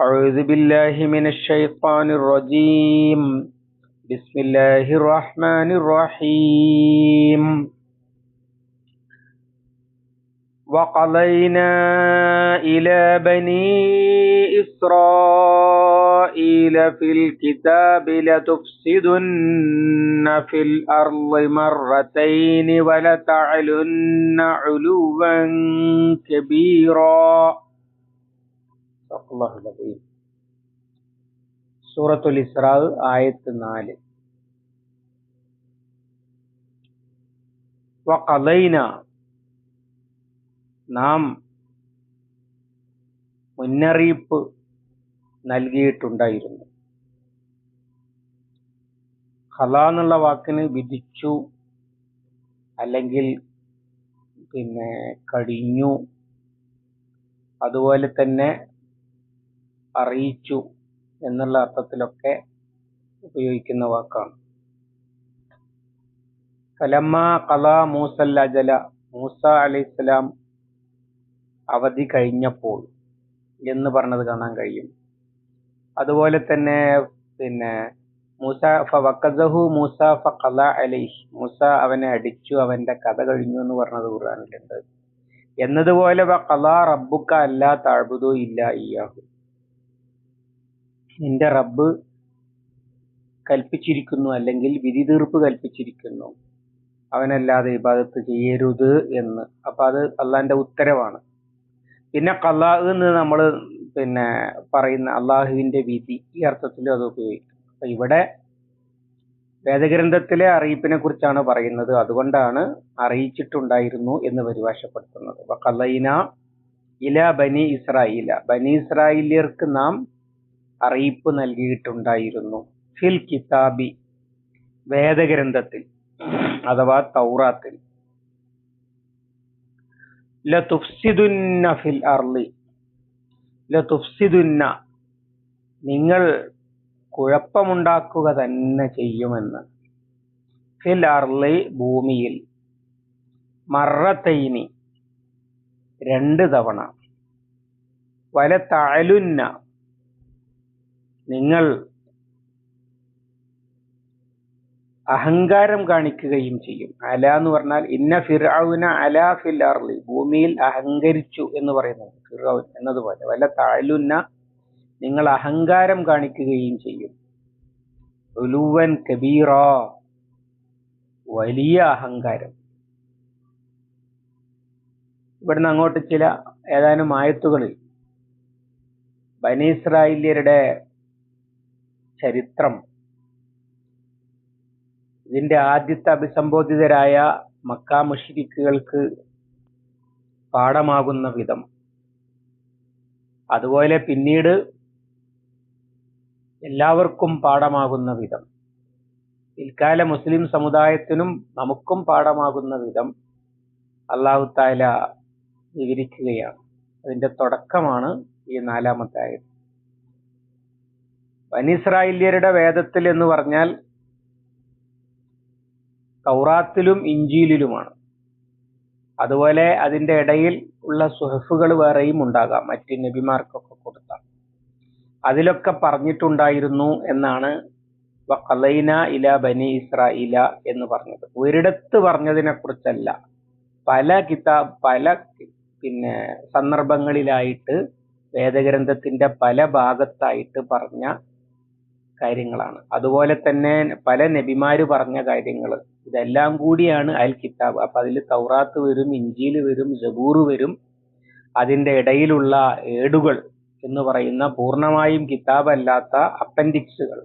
أعوذ بالله من الشيطان الرجيم. بسم الله الرحمن الرحيم. وقضينا إلى بني إسرائيل في الكتاب لتفسدن في الأرض مرتين ولتعلن علوا كبيرا. സൂറത്തുൽ ഇസ്രാവ് ആയത്ത് നാല്. നാം മുന്നറിയിപ്പ് നൽകിയിട്ടുണ്ടായിരുന്നു. ഹല എന്നുള്ള വാക്കിന് വിധിച്ചു അല്ലെങ്കിൽ പിന്നെ കടിഞ്ഞു. അതുപോലെ തന്നെ അറിയിച്ചു എന്നുള്ള അർത്ഥത്തിലൊക്കെ ഉപയോഗിക്കുന്ന വാക്കാണ്. ഫലമ്മ കല മൂസൽ അജല. മൂസ അലൈഹിസ്സലാം അവധി കഴിഞ്ഞപ്പോൾ എന്ന് പറഞ്ഞത് കാണാൻ കഴിയും. അതുപോലെ തന്നെ പിന്നെ മൂസ ഫവക്കസഹു മൂസ ഫഖല അലൈഹി. മൂസ അവനെ അടിച്ചു അവന്റെ കഥ കഴിഞ്ഞു എന്ന് പറഞ്ഞത് കുറാനിലുണ്ട് എന്നതുപോലെ വഖല റബ്ബുക അല്ലാ താഴ്ബുദോ ഇല്ല ഇയ്യാഹു. നിന്റെ റബ്ബ് കൽപ്പിച്ചിരിക്കുന്നു അല്ലെങ്കിൽ വിധി തീർപ്പ് കൽപ്പിച്ചിരിക്കുന്നു. അവനല്ലാതെ ഇബാദത്ത് ചെയ്യരുത് എന്ന്. അപ്പൊ അത് അള്ളാന്റെ ഉത്തരവാണ്. പിന്നെ കലാ എന്ന് നമ്മൾ പിന്നെ പറയുന്ന അള്ളാഹുവിന്റെ വിധി ഈ അർത്ഥത്തിലും അത് ഉപയോഗിക്കും അപ്പൊ ഇവിടെ വേദഗ്രന്ഥത്തിലെ അറിയിപ്പിനെ കുറിച്ചാണ് പറയുന്നത്. അതുകൊണ്ടാണ് അറിയിച്ചിട്ടുണ്ടായിരുന്നു എന്ന് പരിഭാഷപ്പെടുത്തുന്നത്. കലൈന ഇല ബനി ഇസ്രായില ബനി ഇസ്രായേലിയർക്ക് നാം അറിയിപ്പ് നൽകിയിട്ടുണ്ടായിരുന്നു. ഫിൽ കിതാബി വേദഗ്രന്ഥത്തിൽ അഥവാ തൗറാത്തിൽ. ഫിൽ അർളി. നിങ്ങൾ കുഴപ്പമുണ്ടാക്കുക തന്നെ ചെയ്യുമെന്ന്. ഫിൽ അർളി ഭൂമിയിൽ മറത്തൈനി രണ്ട് തവണ. വല തഴലുന്ന നിങ്ങൾ അഹങ്കാരം കാണിക്കുകയും ചെയ്യും. അല എന്ന് പറഞ്ഞാൽ ഇന്ന ഫിർഔന അല ഫിൽ അർളി. ഭൂമിയിൽ അഹങ്കരിച്ചു എന്ന് പറയുന്നത് ഫിർഔൻ എന്നതുപോലെ. വല്ല താഴ്ലുന്ന നിങ്ങൾ അഹങ്കാരം കാണിക്കുകയും ചെയ്യും. ഉലുവൻ കബീറ. വലിയ അഹങ്കാരം. ഇവിടുന്ന് അങ്ങോട്ട് ചില ഏതാനും ആയത്തുകളിൽ ബനീസ്രായേല്യരുടെ ചരിത്രം. ഇതിന്റെ ആദ്യത്തെ അഭിസംബോധിതരായ മക്ക മുഷിരിക്കുകൾക്ക് പാഠമാകുന്ന വിധം. അതുപോലെ പിന്നീട് എല്ലാവർക്കും പാഠമാകുന്ന വിധം. പിൽക്കാല മുസ്ലിം സമുദായത്തിനും നമുക്കും പാഠമാകുന്ന വിധം അള്ളാഹു താല വിവരിക്കുകയാണ്. അതിന്റെ തുടക്കമാണ് ഈ നാലാമത്തെ ആയത്. വനിസ്രായേല്യരുടെ വേദത്തിൽ എന്ന് പറഞ്ഞാൽ തൗറാത്തിലും ഇഞ്ചിയിലുമാണ് അതുപോലെ അതിന്റെ ഇടയിൽ ഉള്ള സുഹഫുകൾ വേറെയും ഉണ്ടാകാം മറ്റ് നബിമാർക്കൊക്കെ കൊടുത്ത അതിലൊക്കെ പറഞ്ഞിട്ടുണ്ടായിരുന്നു എന്നാണ് വഖലൈന ഇല ബനി ഇസ്രായില എന്ന് പറഞ്ഞത്. ഒരിടത്ത് പറഞ്ഞതിനെ കുറിച്ചല്ല പല കിതാബ് പല പിന്നെ സന്ദർഭങ്ങളിലായിട്ട് വേദഗ്രന്ഥത്തിന്റെ പല ഭാഗത്തായിട്ട് പറഞ്ഞ കാര്യങ്ങളാണ്. അതുപോലെ തന്നെ പല നബിമാര് പറഞ്ഞ കാര്യങ്ങൾ. ഇതെല്ലാം കൂടിയാണ് അൽ കിതാബ്. അപ്പൊ അതിൽ തൗറാത്ത് വരും ഇഞ്ചിയിൽ വരും ജബൂർ വരും. അതിന്റെ ഇടയിലുള്ള ഏടുകൾ എന്ന് പറയുന്ന പൂർണമായും കിതാബ് അല്ലാത്ത അപ്പൻഡിക്സുകൾ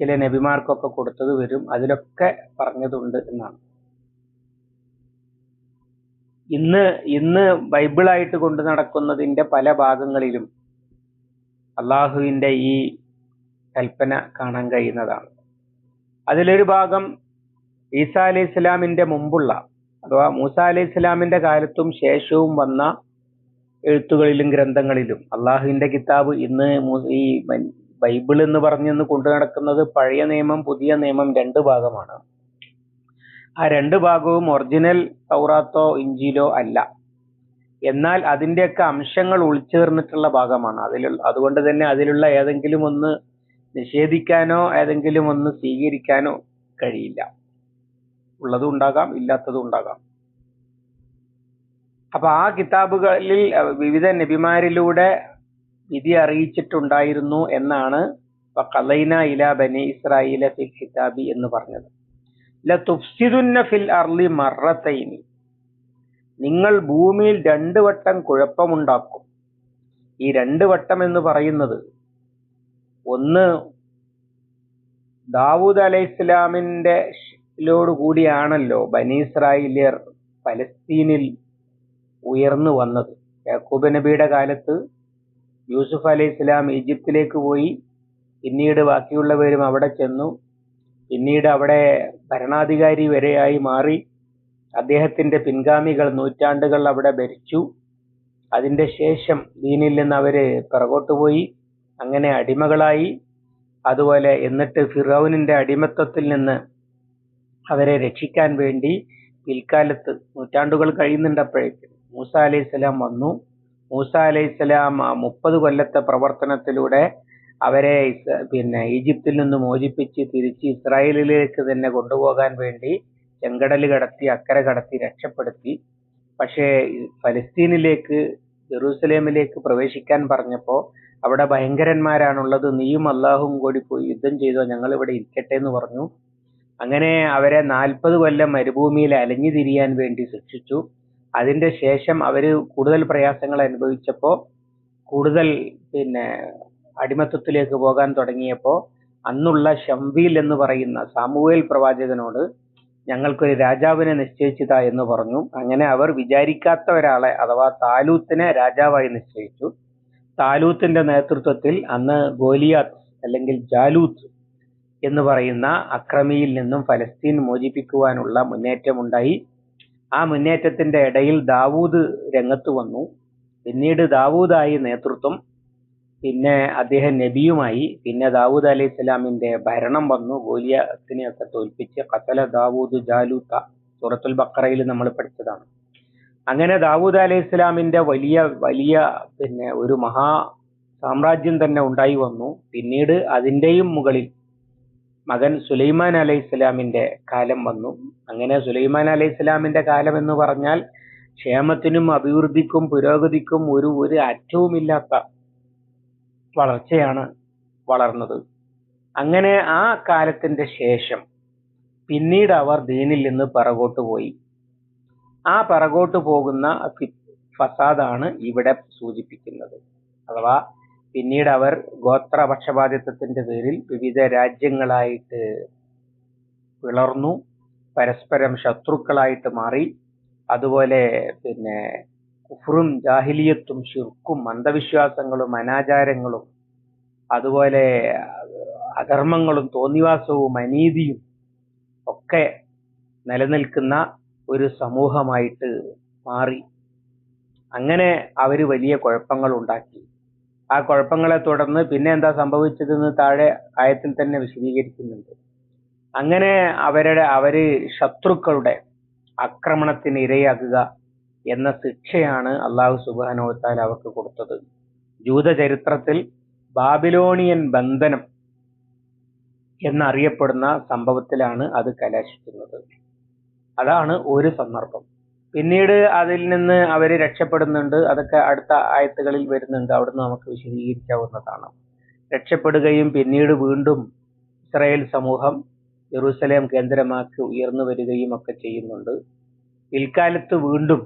ചില നബിമാർക്കൊക്കെ കൊടുത്തത് വരും. അതിലൊക്കെ പറഞ്ഞതുണ്ട് എന്നാണ്. ഇന്ന് ഇന്ന് ബൈബിളായിട്ട് കൊണ്ടു നടക്കുന്നതിന്റെ പല ഭാഗങ്ങളിലും അള്ളാഹുവിന്റെ ഈ കൽപ്പന കാണാൻ കഴിയുന്നതാണ്. അതിലൊരു ഭാഗം ഈസ അലൈഹി ഇസ്ലാമിന്റെ മുമ്പുള്ള അഥവാ മൂസ അലൈഹി ഇസ്ലാമിന്റെ കാലത്തും ശേഷവും വന്ന എഴുത്തുകളിലും ഗ്രന്ഥങ്ങളിലും അള്ളാഹുവിന്റെ കിതാബ് ഇന്ന് ഈ ബൈബിൾ എന്ന് പറഞ്ഞെന്ന് കൊണ്ടു നടക്കുന്നത് പഴയ നിയമം പുതിയ നിയമം രണ്ട് ഭാഗമാണ്. ആ രണ്ട് ഭാഗവും ഒറിജിനൽ തൗറാത്തോ ഇഞ്ചിലോ അല്ല. എന്നാൽ അതിന്റെയൊക്കെ അംശങ്ങൾ ഉൾച്ചേർന്നിട്ടുള്ള ഭാഗമാണ്. അതിലുള്ള അതുകൊണ്ട് തന്നെ അതിലുള്ള ഏതെങ്കിലും ഒന്ന് നിഷേധിക്കാനോ ഏതെങ്കിലും ഒന്ന് സ്വീകരിക്കാനോ കഴിയില്ല. ഉള്ളതും ഉണ്ടാകാം ഇല്ലാത്തതും ഉണ്ടാകാം. അപ്പൊ ആ കിതാബുകളിൽ വിവിധ നബിമാരിലൂടെ വിധി അറിയിച്ചിട്ടുണ്ടായിരുന്നു എന്നാണ് കലൈന ഇല ബനി ഇസ്രായേല ഫിൽ കിതാബി എന്ന് പറഞ്ഞത്. ലതുഫ്സിദുന്ന ഫിൽ അർളി മറത്തൈനി. നിങ്ങൾ ഭൂമിയിൽ രണ്ടു വട്ടം കുഴപ്പമുണ്ടാക്കും. ഈ രണ്ട് വട്ടം എന്ന് പറയുന്നത് ഒന്ന് ദാവൂദ് അലൈഹി ഇസ്ലാമിന്റെ കൂടിയാണല്ലോ ബനി ഇസ്രായേലിയർ പലസ്തീനിൽ ഉയർന്നു വന്നത്. യാക്കൂബ് നബിയുടെ കാലത്ത് യൂസുഫ് അലൈഹി ഇസ്ലാം ഈജിപ്തിലേക്ക് പോയി. പിന്നീട് ബാക്കിയുള്ളവരും അവിടെ ചെന്നു. പിന്നീട് അവിടെ ഭരണാധികാരി വരെയായി മാറി. അദ്ദേഹത്തിന്റെ പിൻഗാമികൾ നൂറ്റാണ്ടുകൾ അവിടെ ഭരിച്ചു. അതിന്റെ ശേഷം ദീനിൽ നിന്ന് അവർ പിറകോട്ട് പോയി. അങ്ങനെ അടിമകളായി. അതുപോലെ എന്നിട്ട് ഫിറൌനിന്റെ അടിമത്തത്തിൽ നിന്ന് അവരെ രക്ഷിക്കാൻ വേണ്ടി പിൽക്കാലത്ത് നൂറ്റാണ്ടുകൾ കഴിയുന്നുണ്ടപ്പോഴേക്ക് മൂസ അലൈഹി സ്വലാം വന്നു. മൂസ അലൈഹി സ്വലാം ആ മുപ്പത് കൊല്ലത്തെ പ്രവർത്തനത്തിലൂടെ അവരെ പിന്നെ ഈജിപ്തിൽ നിന്ന് മോചിപ്പിച്ച് തിരിച്ച് ഇസ്രായേലിലേക്ക് തന്നെ കൊണ്ടുപോകാൻ വേണ്ടി ചെങ്കടൽ കടത്തി അക്കരെ കടത്തി രക്ഷപ്പെടുത്തി. പക്ഷേ ഫലസ്തീനിലേക്ക് ജെറൂസലേമിലേക്ക് പ്രവേശിക്കാൻ പറഞ്ഞപ്പോ അവിടെ ഭയങ്കരന്മാരാണുള്ളത്. നീയും അള്ളാഹും കൂടി പോയി യുദ്ധം ചെയ്തോ ഞങ്ങൾ ഇവിടെ ഇരിക്കട്ടെ എന്ന് പറഞ്ഞു. അങ്ങനെ അവരെ നാൽപ്പത് കൊല്ലം മരുഭൂമിയിൽ അലഞ്ഞു തിരിയാൻ വേണ്ടി ശിക്ഷിച്ചു അതിന്റെ ശേഷം അവർ കൂടുതൽ പ്രയാസങ്ങൾ അനുഭവിച്ചപ്പോ കൂടുതൽ പിന്നെ അടിമത്തത്തിലേക്ക് പോകാൻ തുടങ്ങിയപ്പോ അന്നുള്ള ഷംവീൽ എന്ന് പറയുന്ന സാമുവേൽ പ്രവാചകനോട് ഞങ്ങൾക്കൊരു രാജാവിനെ നിശ്ചയിച്ചതാ എന്ന് പറഞ്ഞു. അങ്ങനെ അവർ വിചാരിക്കാത്ത ഒരാളെ അഥവാ താലൂത്തിനെ രാജാവായി നിശ്ചയിച്ചു. താലൂത്തിന്റെ നേതൃത്വത്തിൽ അന്ന് ഗോലിയാത്ത് അല്ലെങ്കിൽ ജാലൂത്ത് എന്ന് പറയുന്ന അക്രമിയിൽ നിന്നും ഫലസ്തീൻ മോചിപ്പിക്കുവാനുള്ള മുന്നേറ്റമുണ്ടായി. ആ മുന്നേറ്റത്തിന്റെ ഇടയിൽ ദാവൂദ് രംഗത്ത് വന്നു. പിന്നീട് ദാവൂദായി നേതൃത്വം പിന്നെ അദ്ദേഹം നബിയുമായി പിന്നെ ദാവൂദ് അലൈഹി സ്വലാമിന്റെ ഭരണം വന്നു. ഗോലിയത്തിനെയൊക്കെ തോൽപ്പിച്ച് കത്തല ദാവൂദ് ജാലൂത്ത സൂറത്തുൽ ബക്കറയിൽ നമ്മൾ പഠിച്ചതാണ്. അങ്ങനെ ദാവൂദ് അലൈഹി ഇസ്ലാമിന്റെ വലിയ വലിയ പിന്നെ ഒരു മഹാ സാമ്രാജ്യം തന്നെ ഉണ്ടായി വന്നു. പിന്നീട് അതിന്റെയും മുകളിൽ മകൻ സുലൈമാൻ അലൈഹി സ്വലാമിന്റെ കാലം വന്നു. അങ്ങനെ സുലൈമാൻ അലൈഹി സ്വലാമിന്റെ കാലം എന്ന് പറഞ്ഞാൽ ക്ഷേമത്തിനും അഭിവൃദ്ധിക്കും പുരോഗതിക്കും ഒരു ഒരു അറ്റവുമില്ലാത്ത വളർച്ചയാണ് വളർന്നത്. അങ്ങനെ ആ കാലത്തിന്റെ ശേഷം പിന്നീട് അവർ ദീനിൽ നിന്ന് പിറകോട്ട് പോയി. ആ പിറകോട്ട് പോകുന്ന ഫസാദാണ് ഇവിടെ സൂചിപ്പിക്കുന്നത്. അഥവാ പിന്നീട് അവർ ഗോത്ര പക്ഷപാതിത്വത്തിന്റെ പേരിൽ വിവിധ രാജ്യങ്ങളായിട്ട് പിളർന്നു പരസ്പരം ശത്രുക്കളായിട്ട് മാറി അതുപോലെ പിന്നെ കുഫറും ജാഹിലിയത്തും ഷിർക്കും അന്ധവിശ്വാസങ്ങളും അനാചാരങ്ങളും അതുപോലെ അധർമ്മങ്ങളും തോന്നിവാസവും അനീതിയും ഒക്കെ നിലനിൽക്കുന്ന ഒരു സമൂഹമായിട്ട് മാറി. അങ്ങനെ അവർ വലിയ കുഴപ്പങ്ങൾ ഉണ്ടാക്കി ആ കുഴപ്പങ്ങളെ തുടർന്ന് പിന്നെ എന്താ സംഭവിച്ചതെന്ന് താഴെ ആയത്തിൽ തന്നെ വിശദീകരിക്കുന്നുണ്ട്. അങ്ങനെ അവരുടെ അവർ ശത്രുക്കളുടെ ആക്രമണത്തിന് ഇരയാകുക എന്ന ശിക്ഷയാണ് അള്ളാഹു സുബാനോത്താൽ അവർക്ക് കൊടുത്തത്. ജൂത ചരിത്രത്തിൽ ബാബിലോണിയൻ ബന്ധനം എന്നറിയപ്പെടുന്ന സംഭവത്തിലാണ് അത് കലാശിക്കുന്നത്. അതാണ് ഒരു സന്ദർഭം. പിന്നീട് അതിൽ നിന്ന് അവർ രക്ഷപ്പെടുന്നുണ്ട്. അതൊക്കെ അടുത്ത ആയത്തുകളിൽ വരുന്നുണ്ട്. അവിടുന്ന് നമുക്ക് വിശദീകരിക്കാവുന്നതാണ്. രക്ഷപ്പെടുകയും പിന്നീട് വീണ്ടും ഇസ്രായേൽ സമൂഹം ജെറൂസലേം കേന്ദ്രമാക്കി ഉയർന്നു വരികയും ഒക്കെ ചെയ്യുന്നുണ്ട്. പിൽക്കാലത്ത് വീണ്ടും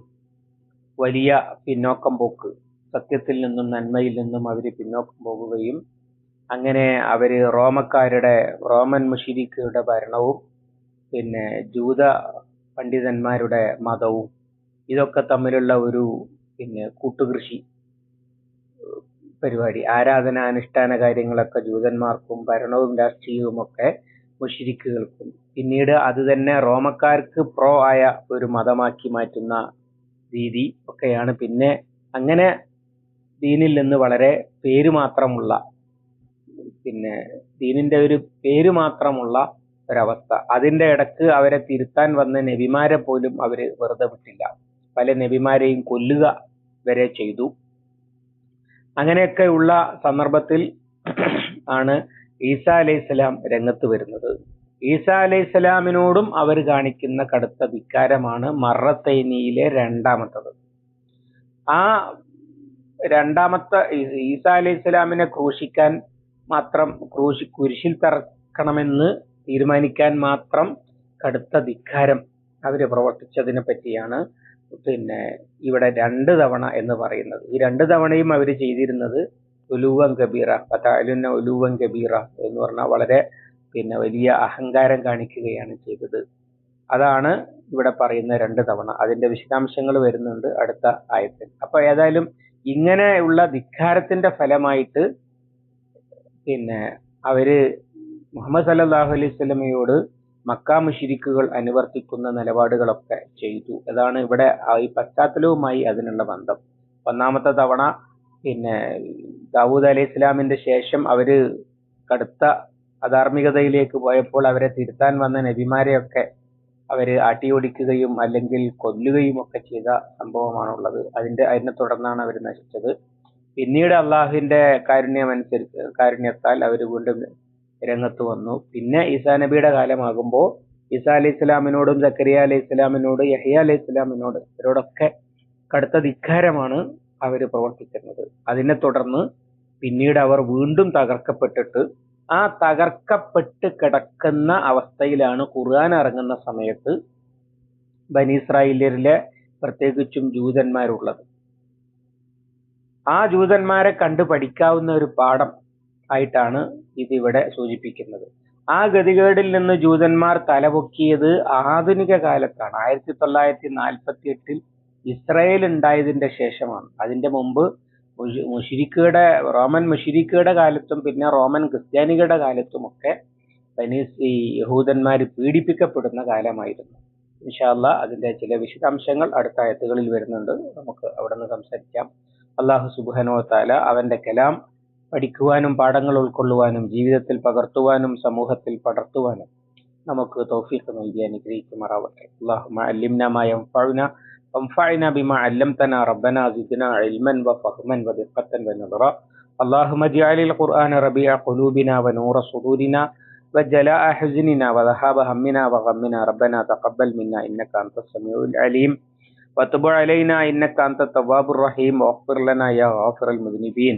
വലിയ പിന്നോക്കം പോക്ക് സത്യത്തിൽ നിന്നും നന്മയിൽ നിന്നും അവർ പിന്നോക്കം പോകുകയും അങ്ങനെ അവർ റോമക്കാരുടെ റോമൻ മുഷിരിക്കയുടെ ഭരണവും പിന്നെ ജൂത പണ്ഡിതന്മാരുടെ മതവും ഇതൊക്കെ തമ്മിലുള്ള ഒരു പിന്നെ കൂട്ടുകൃഷി പരിപാടി. ആരാധന അനുഷ്ഠാന കാര്യങ്ങളൊക്കെ ജൂതന്മാർക്കും ഭരണവും രാഷ്ട്രീയവും ഒക്കെ മുഷിരിക്കുകൾക്കും പിന്നീട് അത് തന്നെ റോമക്കാർക്ക് പ്രോ ആയ ഒരു മതമാക്കി മാറ്റുന്ന രീതി ഒക്കെയാണ്. പിന്നെ അങ്ങനെ ദീനിൽ നിന്ന് വളരെ പേര് മാത്രമുള്ള പിന്നെ ദീനിന്റെ ഒരു പേര് മാത്രമുള്ള ഒരവസ്ഥ. അതിന്റെ ഇടയ്ക്ക് അവരെ തിരുത്താൻ വന്ന നബിമാരെ പോലും അവർ വെറുതെ വിട്ടില്ല. പല നബിമാരെയും കൊല്ലുക വരെ ചെയ്തു. അങ്ങനെയൊക്കെയുള്ള സന്ദർഭത്തിൽ ആണ് ഈസ അലൈഹിസ്സലാം രംഗത്ത് വരുന്നത്. ഈസ അലൈഹിസ്സലാമിനോടും അവർ കാണിക്കുന്ന കടുത്ത ധിക്കാരമാണ് മറത്തൈനിയിലെ രണ്ടാമത്തത്. ആ രണ്ടാമത്തെ ഈസ ഈസ അലൈഹിസ്സലാമിനെ ക്രൂശിക്കാൻ മാത്രം ക്രൂശി കുരിശിൽ തറക്കണമെന്ന് തീരുമാനിക്കാൻ മാത്രം കടുത്ത ധിക്കാരം അവർ പ്രവർത്തിച്ചതിനെ പറ്റിയാണ് പിന്നെ ഇവിടെ രണ്ട് തവണ എന്ന് പറയുന്നത്. ഈ രണ്ട് തവണയും അവർ ചെയ്തിരുന്നത് ഉലൂവൻ കബീറ പതാലുന്ന ഉലൂവൻ കബീറ എന്ന് പറഞ്ഞാൽ വളരെ പിന്നെ വലിയ അഹങ്കാരം കാണിക്കുകയാണ് ചെയ്തത്. അതാണ് ഇവിടെ പറയുന്ന രണ്ട് തവണ. അതിന്റെ വിശദാംശങ്ങൾ വരുന്നുണ്ട് അടുത്ത ആയത്തിൽ. അപ്പൊ ഏതായാലും ഇങ്ങനെയുള്ള ധിക്കാരത്തിന്റെ ഫലമായിട്ട് പിന്നെ അവർ മുഹമ്മദ് സല്ലാഹു അലൈഹി സ്വലമയോട് മക്ക മുഷിരിക്കുകൾ അനുവർത്തിക്കുന്ന നിലപാടുകളൊക്കെ ചെയ്തു. അതാണ് ഇവിടെ ഈ പശ്ചാത്തലവുമായി അതിനുള്ള ബന്ധം. ഒന്നാമത്തെ തവണ പിന്നെ ദാവൂദ് അലൈഹി ഇസ്ലാമിന്റെ ശേഷം അവർ കടുത്ത അധാർമികതയിലേക്ക് പോയപ്പോൾ അവരെ തിരുത്താൻ വന്ന നബിമാരെയൊക്കെ അവർ ആട്ടിയോടിക്കുകയും അല്ലെങ്കിൽ കൊല്ലുകയും ഒക്കെ ചെയ്ത സംഭവമാണുള്ളത്. അതിന്റെ അതിനെ തുടർന്നാണ് അവർ നശിച്ചത്. പിന്നീട് അള്ളാഹുവിന്റെ കാരുണ്യം അനുസരിച്ച് കാരുണ്യത്താൽ അവർ വീണ്ടും രംഗത്ത് വന്നു. പിന്നെ ഈസാ നബിയുടെ കാലമാകുമ്പോൾ ഈസാ അലൈഹി ഇസ്ലാമിനോടും സക്കരിയ അലൈഹി ഇസ്ലാമിനോട് യഹിയ അലൈഹി ഇസ്ലാമിനോട് ഇവരോടൊക്കെ കടുത്ത ധിക്കാരമാണ് അവർ പ്രവർത്തിക്കുന്നത് അതിനെ തുടർന്ന് പിന്നീട് അവർ വീണ്ടും തകർക്കപ്പെട്ടിട്ട് ആ തകർക്കപ്പെട്ട് കിടക്കുന്ന അവസ്ഥയിലാണ് ഖുർആൻ ഇറങ്ങുന്ന സമയത്ത് ബനീസ്രായേലിലെ പ്രത്യേകിച്ചും ജൂതന്മാരുള്ളത്. ആ ജൂതന്മാരെ കണ്ടു പഠിക്കാവുന്ന ഒരു പാഠം ആയിട്ടാണ് ഇതിവിടെ സൂചിപ്പിക്കുന്നത്. ആ ഗതികേടിൽ നിന്ന് ജൂതന്മാർ തലപൊക്കിയത് ആധുനിക കാലത്താണ്. ആയിരത്തി തൊള്ളായിരത്തി നാൽപ്പത്തി എട്ടിൽ ഇസ്രയേൽ ഉണ്ടായതിന്റെ ശേഷമാണ്. അതിന്റെ മുമ്പ് മുഷിരിക്കയുടെ റോമൻ മുഷിരിക്കയുടെ കാലത്തും പിന്നെ റോമൻ ക്രിസ്ത്യാനികളുടെ കാലത്തുമൊക്കെ ഒക്കെ ഈ യഹൂദന്മാർ പീഡിപ്പിക്കപ്പെടുന്ന കാലമായിരുന്നു. ഇൻഷാല്ല അതിന്റെ ചില വിശദാംശങ്ങൾ അടുത്ത ആയത്തുകളിൽ വരുന്നുണ്ട്. നമുക്ക് അവിടെ നിന്ന് സംസാരിക്കാം അള്ളാഹു സുബാനോ താല അവന്റെ കലാം പഠിക്കുവാനും പാഠങ്ങൾ ഉൾക്കൊള്ളുവാനും ജീവിതത്തിൽ പകർത്തുവാനും സമൂഹത്തിൽ പടർത്തുവാനും നമുക്ക് തൗഫീഖ് നൽകി അനുഗ്രഹിക്കുമാറാവട്ടെ അള്ളാഹുമ അല്ലിംന മാ യൻഫഉന وانفعنا بما علمتنا ربنا زدنا علما وفهما ودقة ونظرا اللهم اجعل القرآن ربيع قلوبنا ونور صدورنا وجلاء حزننا وذهاب همنا وغمنا ربنا تقبل منا إنك أنت السميع العليم وتب علينا إنك أنت التواب الرحيم واغفر لنا يا غافر المذنبين